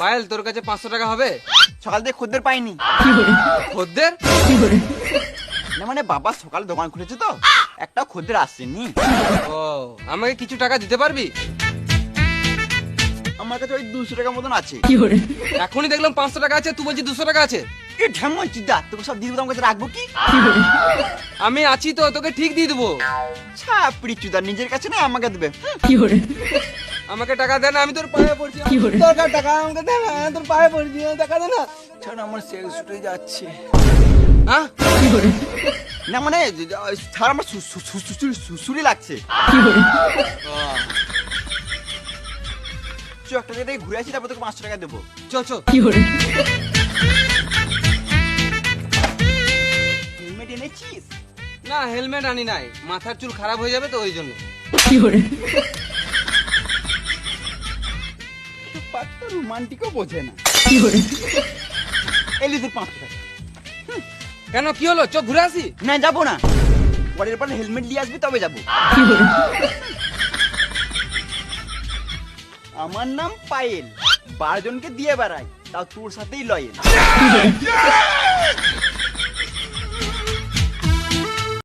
পায়েল তোর কাছে পাঁচশো টাকা হবে? সকাল থেকে খদ্দের পাইনি। খদ্দের? না মানে বাবা সকালে দোকান খুলেছে তো একটা খদ্দের আসছেনি ও আমাকে কিছু টাকা দিতে পারবি? আমার কাছে ওই দুশো টাকা মতন আছে। এখনই দেখলাম পাঁচশো টাকা আছে তুই বলছিস দুশো টাকা আছে। এ ঢেমন তোকে সব দিয়ে দেবো আমার কাছে রাখব কি? আমি আছি তো তোকে ঠিক দিয়ে দেবো। ছাপড়ি চুদা নিজের কাছে না আমাকে দেবে। আমাকে টাকা দে না আমি তোর পায়ে পড়ছি। দরকার টাকা? আমাকে দে না তোর পায়ে পড়ছি টাকা দে না। ছাড় আমার সেল ছুটে যাচ্ছে। হ্যাঁ? না মানে ছাড় আমার সুসুরি লাগছে। চ একটা জায়গায় ঘুরে আসি তারপর তোকে পাঁচশো টাকা দেবো। চ চ হেলমেট এনেছিস? না হেলমেট আনি নাই। মাথার চুল খারাপ হয়ে যাবে তো ওই জন্য। পাঁচটা রোমান্টিকও বোঝে না। এলি তোর পাঁচশো টাকা কেন কি হলো? চোখ ঘুরে আসি? না যাব না। পরের পর হেলমেট নিয়ে আসবি তবে যাব। আমার নাম পায়েল। বারো জনকে দিয়ে বেড়াই তাও তোর সাথেই লয়েল।